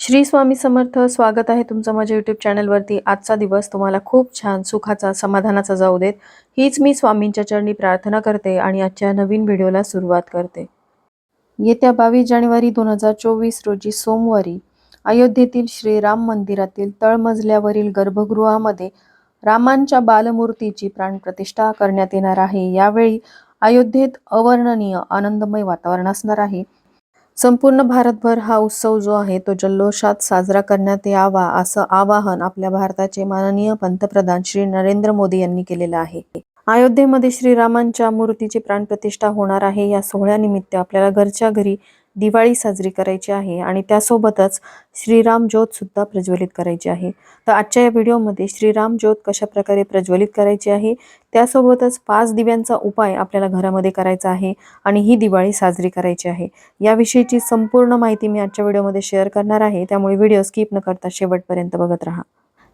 श्री स्वामी समर्थ स्वागत आहे तुमचं माझ्या यूट्यूब चॅनलवरती आजचा दिवस तुम्हाला खूप छान सुखाचा समाधानाचा जाऊ देत. हीच मी स्वामींच्या चरणी प्रार्थना करते आणि आजच्या नवीन व्हिडिओला सुरुवात करते. येत्या बावीस जानेवारी दोन हजार चोवीस रोजी सोमवारी अयोध्येतील श्रीराम मंदिरातील तळमजल्यावरील गर्भगृहामध्ये रामांच्या बालमूर्तीची प्राणप्रतिष्ठा करण्यात येणार आहे. यावेळी अयोध्येत अवर्णनीय आनंदमय वातावरण असणार आहे. संपूर्ण भारतभर हा उत्सव जो आहे तो जल्लोषात साजरा करण्यात यावा असं आवाहन आपल्या भारताचे माननीय पंतप्रधान श्री नरेंद्र मोदी यांनी केलेलं आहे. अयोध्येमध्ये श्रीरामांच्या मूर्तीची प्राणप्रतिष्ठा होणार आहे या सोहळ्यानिमित्त आपल्याला घरच्या घरी दिवाळी साजरी करायची आहे आणि त्यासोबतच श्रीराम ज्योत सुद्धा प्रज्वलित करायची आहे. तर आजच्या या व्हिडिओमध्ये श्रीराम ज्योत कशा प्रकारे प्रज्वलित करायची आहे त्यासोबतच पाच दिव्यांचा उपाय आपल्याला घरामध्ये करायचा आहे आणि ही दिवाळी साजरी करायची आहे. याविषयीची संपूर्ण माहिती मी आजच्या व्हिडिओमध्ये शेअर करणार आहे त्यामुळे व्हिडिओ स्किप न करता शेवटपर्यंत बघत राहा.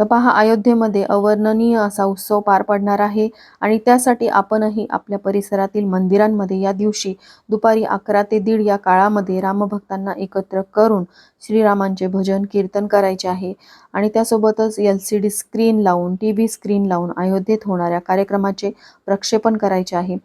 तर पहा अयोध्येमध्ये अवर्णनीय असा उत्सव पार पडणार आहे आणि त्यासाठी आपणही आपल्या परिसरातील मंदिरांमध्ये या दिवशी दुपारी अकरा ते दीड या काळामध्ये रामभक्तांना एकत्र करून श्रीरामांचे भजन कीर्तन करायचे आहे. आणि त्यासोबतच एल सी डी स्क्रीन लावून टी व्ही स्क्रीन लावून अयोध्येत होणाऱ्या कार्यक्रमाचे प्रक्षेपण करायचे आहे.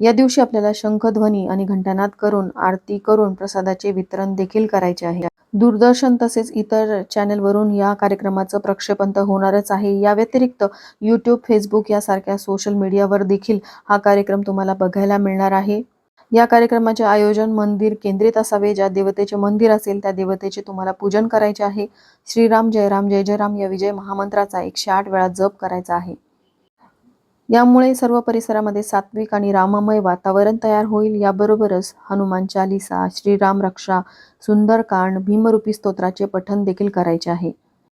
या दिवशी आपल्याला शंखध्वनी आणि घंटानाद करून आरती करून प्रसादाचे वितरण देखील करायचे आहे. दूरदर्शन तसेच इतर चॅनलवरून या कार्यक्रमाचं प्रक्षेपण तर होणारच आहे. या व्यतिरिक्त यूट्यूब फेसबुक यासारख्या सोशल मीडियावर देखील हा कार्यक्रम तुम्हाला बघायला मिळणार आहे. या कार्यक्रमाचे आयोजन मंदिर केंद्रित असावे ज्या देवतेचे मंदिर असेल त्या देवतेचे तुम्हाला पूजन करायचे आहे. श्रीराम जय राम जय जय राम या विजय महामंत्राचा एकशे आठ वेळा जप करायचा आहे. यामुळे सर्व परिसरामध्ये सात्विक आणि राममय वातावरण तयार होईल. याबरोबरच हनुमान चालिसा श्रीराम रक्षा सुंदरकांड भीमरूपी स्तोत्राचे पठण देखील करायचे आहे.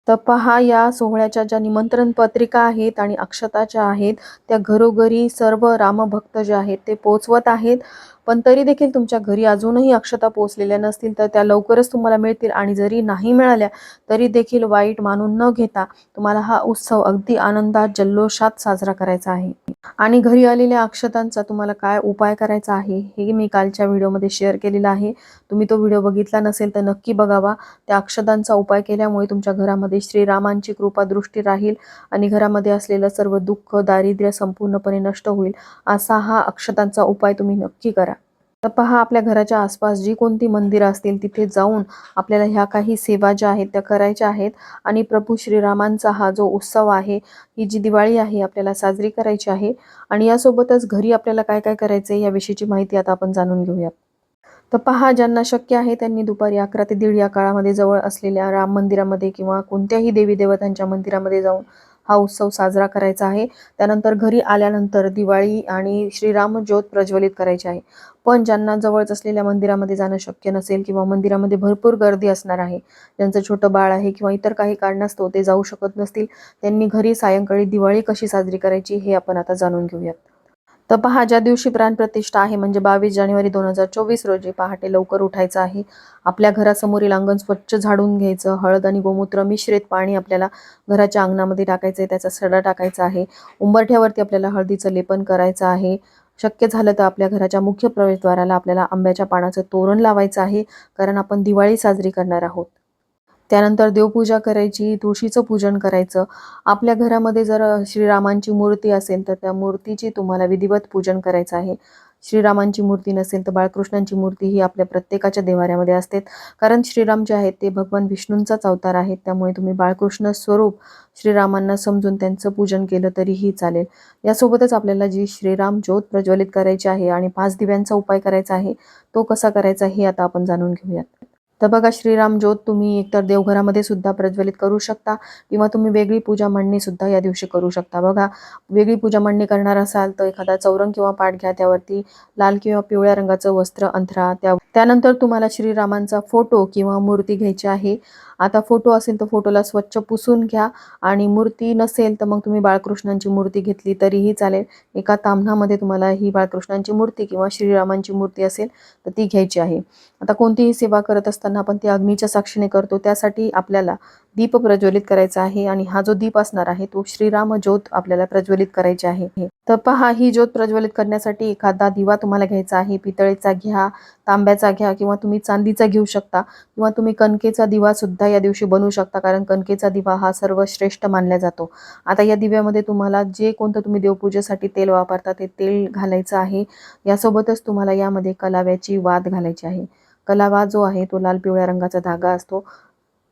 तर पहा या सोहळ्याच्या ज्या निमंत्रण पत्रिका आहेत आणि अक्षताच्या आहेत त्या घरोघरी सर्व रामभक्त जे आहेत ते पोचवत आहेत. पण तरी देखील तुमच्या घरी अजूनही अक्षता पोचलेल्या नसतील तर त्या लवकरच तुम्हाला मिळतील. आणि जरी नाही मिळाल्या तरी देखील वाईट मानून न घेता तुम्हाला हा उत्सव अगदी आनंदात जल्लोषात साजरा करायचा आहे. आणि घरी आलेल्या अक्षतांचा तुम्हाला काय उपाय करायचा आहे हे मी कालच्या व्हिडिओमध्ये शेअर केलेला आहे. तुम्ही तो व्हिडिओ बघितला नसेल तर नक्की बघावा. त्या अक्षतांचा उपाय केल्यामुळे तुमच्या घरामध्ये श्रीरामांची कृपा दृष्टी राहील आणि घरामध्ये असलेलं सर्व दुःख दारिद्र्य संपूर्णपणे नष्ट होईल असा हा अक्षतांचा उपाय तुम्ही नक्की करा. तर पहा आपल्या घराच्या आसपास जी कोणती मंदिरं असतील तिथे जाऊन आपल्याला ह्या काही सेवा ज्या आहेत त्या करायच्या आहेत. आणि प्रभू श्रीरामांचा हा जो उत्सव आहे ही जी दिवाळी आहे आपल्याला साजरी करायची आहे. आणि यासोबतच घरी आपल्याला काय काय करायचं आहे याविषयीची माहिती आता आपण जाणून घेऊयात. तर पहा ज्यांना शक्य आहे त्यांनी दुपारी अकरा ते दीड या काळामध्ये जवळ असलेल्या राम मंदिरामध्ये किंवा कोणत्याही देवी देवतांच्या मंदिरामध्ये जाऊन हा उत्सव साजरा करायचा आहे. त्यानंतर घरी आल्यानंतर दिवाळी आणि श्रीराम ज्योत प्रज्वलित करायची आहे. पण ज्यांना जवळच असलेल्या मंदिरामध्ये जाणं शक्य नसेल किंवा मंदिरामध्ये भरपूर गर्दी असणार आहे ज्यांचं छोटं बाळ आहे किंवा इतर काही कारणास्तव ते जाऊ शकत नसतील त्यांनी घरी सायंकाळी दिवाळी कशी साजरी करायची हे आपण आता जाणून घेऊयात. तर पहा ज्या दिवशी प्राणप्रतिष्ठा आहे म्हणजे बावीस जानेवारी दोन हजार चोवीस रोजी पहाटे लवकर उठायचं आहे. आपल्या घरासमोरील अंगण स्वच्छ झाडून घ्यायचं. हळद आणि गोमूत्र मिश्रित पाणी आपल्याला घराच्या अंगणामध्ये टाकायचं आहे. त्याचा सडा टाकायचा आहे. उंबरठ्यावरती आपल्याला हळदीचं लेपन करायचं आहे. शक्य झालं तर आपल्या घराच्या मुख्य प्रवेशद्वाराला आपल्याला आंब्याच्या पानाचं तोरण लावायचं आहे कारण आपण दिवाळी साजरी करणार आहोत. त्यानंतर देवपूजा करायची तुळशीचं पूजन करायचं. आपल्या घरामध्ये जर श्रीरामांची मूर्ती असेल तर त्या मूर्तीची तुम्हाला विधिवत पूजन करायचं आहे. श्रीरामांची मूर्ती नसेल तर बाळकृष्णांची मूर्ती ही आपल्या प्रत्येकाच्या देवाऱ्यामध्ये असते. कारण श्रीराम जे आहेत ते भगवान विष्णूंचाच अवतार आहेत. त्यामुळे तुम्ही बाळकृष्ण स्वरूप श्रीरामांना समजून त्यांचं पूजन केलं तरीही चालेल. यासोबतच आपल्याला जी श्रीराम ज्योत प्रज्वलित करायची आहे आणि पाच दिव्यांचा उपाय करायचा आहे तो कसा करायचा हे आता आपण जाणून घेऊयात. तर बघा श्रीराम ज्योत तुम्ही एकतर देवघरामध्ये सुद्धा प्रज्वलित करू शकता किंवा तुम्ही वेगळी पूजा मांडणी सुद्धा या दिवशी करू शकता. बघा वेगळी पूजा मांडणी करणार असाल तर एखादा चौरंग किंवा पाठ घ्या त्यावरती लाल किंवा पिवळ्या रंगाचं वस्त्र अंथरा त्या त्यानंतर तुम्हाला श्रीरामांचा फोटो किंवा मूर्ती घ्यायची आहे. आता फोटो असेल तर फोटोला स्वच्छ पुसून घ्या. आणि मूर्ती नसेल तर मग तुम्ही बाळकृष्णांची मूर्ती घेतली तरीही चालेल. एका ताम्हणामध्ये तुम्हाला ही बाळकृष्णांची मूर्ती किंवा श्रीरामांची मूर्ती असेल तर ती घ्यायची आहे. आता कोणतीही सेवा करत असताना आपण ती अग्नीच्या साक्षीने करतो. त्यासाठी आपल्याला दीप प्रज्वलित करायचा आहे आणि हा जो दीप असणार आहे तो श्रीराम ज्योत आपल्याला प्रज्वलित करायची आहे. तर पहा ही ज्योत प्रज्वलित करण्यासाठी एखादा दिवा तुम्हाला घ्यायचा आहे. पितळेचा घ्या तांब्याचा घ्या किंवा तुम्ही चांदीचा घेऊ शकता किंवा तुम्ही कणकेचा दिवा सुद्धा या दिवशी बनवू शकता कारण कणकेचा दिवा हा सर्वश्रेष्ठ मानला जातो. आता या दिव्यामध्ये तुम्हाला जे कोणतं तुम्ही देवपूजेसाठी तेल वापरता ते तेल घालायचं आहे. यासोबतच तुम्हाला यामध्ये कलाव्याची वाद घालायची आहे. कलावा जो आहे तो लाल पिवळ्या रंगाचा धागा असतो.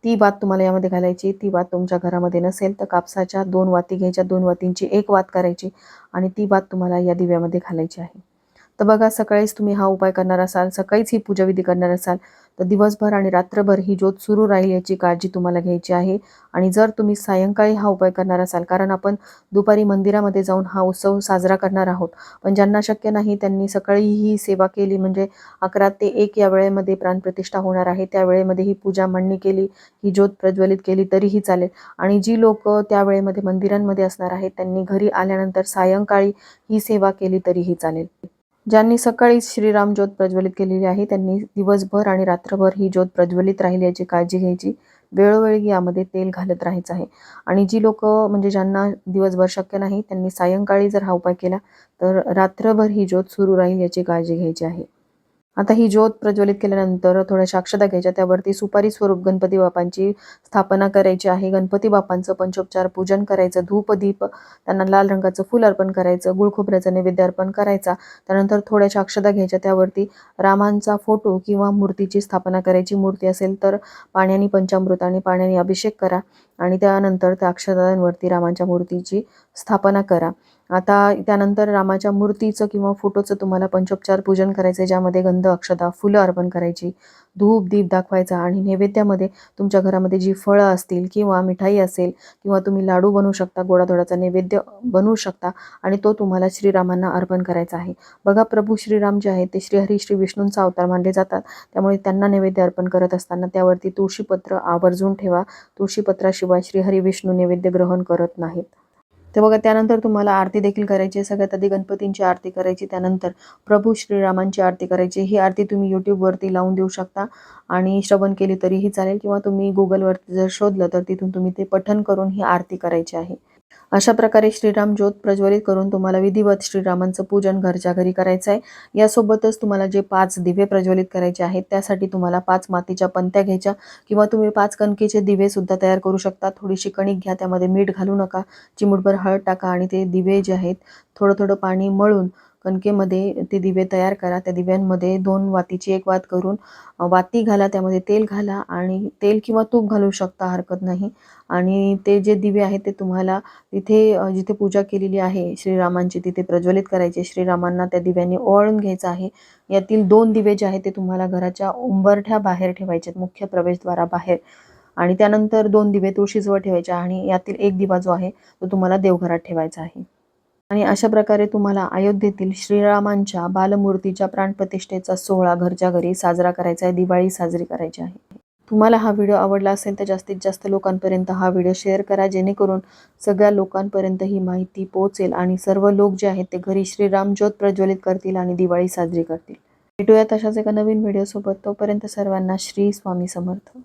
ती वात तुम्हाला यामध्ये घालायची. ती वात तुमच्या घरामध्ये नसेल तर कापसाच्या दोन वाती घ्यायच्या. दोन वातींची एक वात करायची आणि ती वात तुम्हाला या दिव्यामध्ये घालायची आहे. तर बघा सकाळीच तुम्ही हा उपाय करणार असाल सकाळीच ही पूजाविधी करणार असाल तर दिवसभर आणि रात्रभर ही ज्योत सुरू राहील याची काळजी तुम्हाला घ्यायची आहे. आणि जर तुम्ही सायंकाळी हा उपाय करणार असाल कारण आपण दुपारी मंदिरामध्ये जाऊन हा उत्सव साजरा करणार आहोत. पण ज्यांना शक्य नाही त्यांनी सकाळी ही सेवा केली म्हणजे अकरा ते एक या वेळेमध्ये प्राणप्रतिष्ठा होणार आहे त्या वेळेमध्ये ही पूजा मांडणी केली ही ज्योत प्रज्वलित केली तरीही चालेल. आणि जी लोक त्या वेळेमध्ये मंदिरांमध्ये असणार आहेत त्यांनी घरी आल्यानंतर सायंकाळी ही सेवा केली तरीही चालेल. ज्यांनी सकाळी श्रीराम ज्योत प्रज्वलित केलेली आहे त्यांनी दिवसभर आणि रात्रभर ही ज्योत प्रज्वलित राहील याची काळजी घ्यायची. वेळोवेळी यामध्ये तेल घालत राहायचं आहे. आणि जी लोक म्हणजे ज्यांना दिवसभर शक्य नाही त्यांनी सायंकाळी जर हा उपाय केला तर रात्रभर ही ज्योत सुरू राहील याची काळजी घ्यायची आहे. आता ही ज्योत प्रज्वलित केल्यानंतर थोड्याशा अक्षता घ्यायच्या. त्यावरती सुपारी स्वरूप गणपती बापांची स्थापना करायची आहे. गणपती बापांचं पंचोपचार पूजन करायचं. धूप दीप त्यांना लाल रंगाचं फुल अर्पण करायचं. गुळखोबऱ्याचा नैवेद्य अर्पण करायचा. त्यानंतर थोड्याशा अक्षता घ्यायच्या. त्यावरती रामांचा फोटो किंवा मूर्तीची स्थापना करायची. मूर्ती असेल तर पाण्याने पंचामृत आणि पाण्याने अभिषेक करा. आणि त्यानंतर त्या अक्षदांवरती रामांच्या मूर्तीची स्थापना करा. आता त्यानंतर रामाच्या मूर्तीचं किंवा फोटोचं तुम्हाला पंचोपचार पूजन करायचं आहे ज्यामध्ये गंध अक्षदा फुलं अर्पण करायची धूप दीप दाखवायचा आणि नैवेद्यामध्ये तुमच्या घरामध्ये जी फळं असतील किंवा मिठाई असेल किंवा तुम्ही लाडू बनवू शकता गोडाधोडाचा नैवेद्य बनवू शकता आणि तो तुम्हाला श्रीरामांना अर्पण करायचा आहे. बघा प्रभू श्रीराम जे आहेत ते श्रीहरी श्री विष्णूंचा अवतार मानले जातात. त्यामुळे त्यांना नैवेद्य अर्पण करत असताना त्यावरती तुळशीपत्र आवर्जून ठेवा. तुळशीपत्राशी शिवाय श्रीहरी विष्णू नैवेद्य ग्रहण करत नाहीत. तर बघा त्यानंतर तुम्हाला आरती देखील करायची आहे. सगळ्यात आधी गणपतींची आरती करायची त्यानंतर प्रभू श्रीरामांची आरती करायची. ही आरती तुम्ही यूट्यूबवरती लावून देऊ शकता आणि श्रवण केली तरीही चालेल किंवा तुम्ही गुगलवरती जर शोधलं तर तिथून तुम्ही ते पठन करून ही आरती करायची आहे. अशा प्रकारे श्रीराम ज्योत प्रज्वलित करून तुम्हाला विधिवत श्रीरामांचं पूजन घरच्या घरी करायचं आहे. यासोबतच तुम्हाला जे पाच दिवे प्रज्वलित करायचे आहेत त्यासाठी तुम्हाला पाच मातीच्या पंत्या घ्यायच्या किंवा तुम्ही पाच कणकेचे दिवे सुद्धा तयार करू शकता. थोडीशी कणिक घ्या त्यामध्ये मीठ घालू नका चिमुटभर हळद टाका आणि ते दिवे जे आहेत थोडं थोडं पाणी मळून कणकेमध्ये ते दिवे तयार करा. त्या दिव्यांमध्ये दोन वातीची एक वात करून वाती घाला त्यामध्ये तेल घाला आणि तेल किंवा तूप घालू शकता हरकत नाही. आणि ते जे दिवे आहेत ते तुम्हाला तिथे जिथे पूजा केलेली आहे श्रीरामांची तिथे प्रज्वलित करायचे. श्रीरामांना त्या दिव्यांनी ओवाळून घ्यायचं आहे. यातील दोन दिवे जे आहेत ते तुम्हाला घराच्या उंबरठ्या बाहेर ठेवायचे मुख्य प्रवेशद्वाराबाहेर आणि त्यानंतर दोन दिवे तुळशीजवळ ठेवायचे आणि यातील एक दिवा जो आहे तो तुम्हाला देवघरात ठेवायचा आहे. आणि अशा प्रकारे तुम्हाला अयोध्येतील श्रीरामांच्या बालमूर्तीच्या प्राणप्रतिष्ठेचा सोहळा घरच्या घरी साजरा करायचा आहे दिवाळी साजरी करायची आहे. तुम्हाला हा व्हिडिओ आवडला असेल तर जास्तीत जास्त लोकांपर्यंत हा व्हिडिओ शेअर करा जेणेकरून सगळ्या लोकांपर्यंत ही माहिती पोहोचेल आणि सर्व लोक जे आहेत ते घरी श्रीराम ज्योत प्रज्वलित करतील आणि दिवाळी साजरी करतील. भेटूयात तशाच एका नवीन व्हिडिओसोबत. तोपर्यंत सर्वांना श्री स्वामी समर्थ.